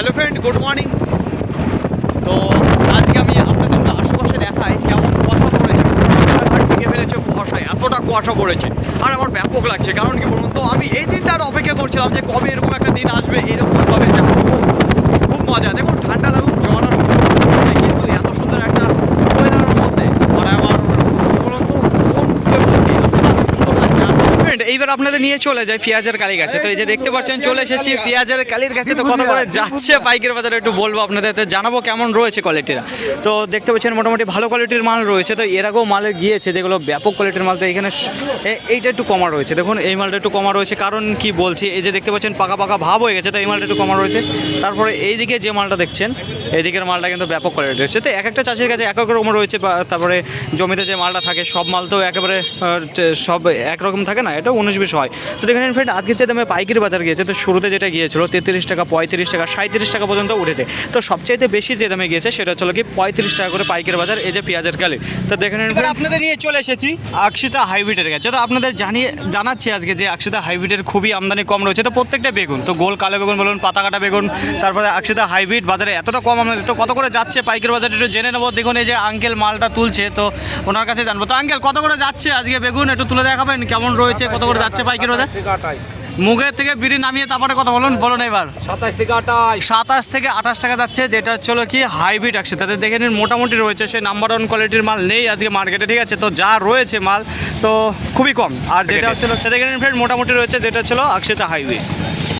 Hello friend good morning তো আজকে আমি আপনাদের আশেপাশে দেখাই কেমন কুয়াশা পড়েছে ভেঙে ফেলেছে, কুয়াশায় এতটা কুয়াশা পড়েছে। আর আমার ব্যাপক লাগছে, কারণ কি বলুন তো, আমি এই দিনটা অপেক্ষা করছিলাম যে কবে এরকম একটা দিন আসবে, এরকম কবে যাব খুব মজা দেখুন ঠান্ডা লাগুক জমানো কিন্তু এত সুন্দর একটা ওয়েদারের মধ্যে মানে আমার বলুন তো মন খুলে বলছি এতটা সুন্দর লাগছে আর friend, এইবার আপনাদের নিয়ে চলে যায় পেঁয়াজের কালি গাছে তো এই যে দেখতে পাচ্ছেন, চলে এসেছি পেঁয়াজের কালির কাছে। তো কত করে যাচ্ছে পাইকের বাজারে একটু বলব আপনাদের। তো জানাব কেমন রয়েছে কোয়ালিটিটা তো দেখতে পাচ্ছেন, মোটামুটি ভালো কোয়ালিটির মাল রয়েছে। তো এর আগেও মালে গিয়েছে, যেগুলো ব্যাপক কোয়ালিটির মাল। তো এখানে এইটা একটু কমা রয়েছে। দেখুন, এই মালটা একটু কমা রয়েছে। কারণ কি বলছি, এই যে দেখতে পাচ্ছেন, পাকা পাকা ভাব হয়ে গেছে, তো এই মালটা একটু কমা রয়েছে। তারপরে এইদিকে যে মালটা দেখছেন, এইদিকের মালটা কিন্তু ব্যাপক কোয়ালিটি রয়েছে। তো এক একটা চাষির কাছে এক এক রকম রয়েছে তারপরে জমিতে যে মালটা থাকে, সব মাল তো একেবারে সব একরকম থাকে না? এটা উনিশ বিশ হয়। তো দেখেন ফ্রেন্ড আজকে যে দামে পাইকারি বাজার গিয়েছে। তো শুরুতে যেটা গিয়েছিল তেত্রিশ টাকা পঁয়ত্রিশ টাকা সাঁত্রিশ টাকা পর্যন্ত উঠেছে। তো সবচাইতে বেশি যে দামে গিয়েছে সেটা হচ্ছে কি পঁয়ত্রিশ টাকা করে পাইকারি বাজার এই যে পেঁয়াজের কালি তো দেখেন এবার আপনাদের নিয়ে চলে এসেছি আকশিতা হাইব্রিডের কাছে। তো আপনাদের জানিয়ে জানাচ্ছি আজকে যে আকশিতা হাইব্রিডের খুবই আমদানি কম রয়েছে। তো প্রত্যেকটা বেগুন তো গোল কালো বেগুন বলুন পাতা কাটা বেগুন তারপরে আকশিতা হাইব্রিড বাজারে এতটা কম আমদানি তো কত করে যাচ্ছে পাইকারি বাজারে একটু জেনে নেব। দেখুন এই যে আঙ্কেল মালটা তুলছে তো ওনার কাছে জানব। তো আঙ্কেল কত করে যাচ্ছে আজকে বেগুন? একটু তুলে দেখাবেন কেমন রয়েছে কত করে যাচ্ছে পাইকারি বাজার মুগের থেকে বিড়ি নামিয়ে তারপরে কথা বলুন বলুন এবার। সাতাশ থেকে আঠাশ। সাতাশ থেকে আঠাশ টাকা যাচ্ছে যেটা হচ্ছে কি হাইব্রিড আসছে তাতে দেখে নিন মোটামুটি রয়েছে সেই নাম্বার ওয়ান কোয়ালিটির মাল নেই আজকে মার্কেটে ঠিক আছে? তো যা রয়েছে মাল তো খুবই কম। আর যেটা হচ্ছে সেটা দেখে নিন ফ্রেন্ড মোটামুটি রয়েছে যেটা ছিল আকসিতা হাইব্রিড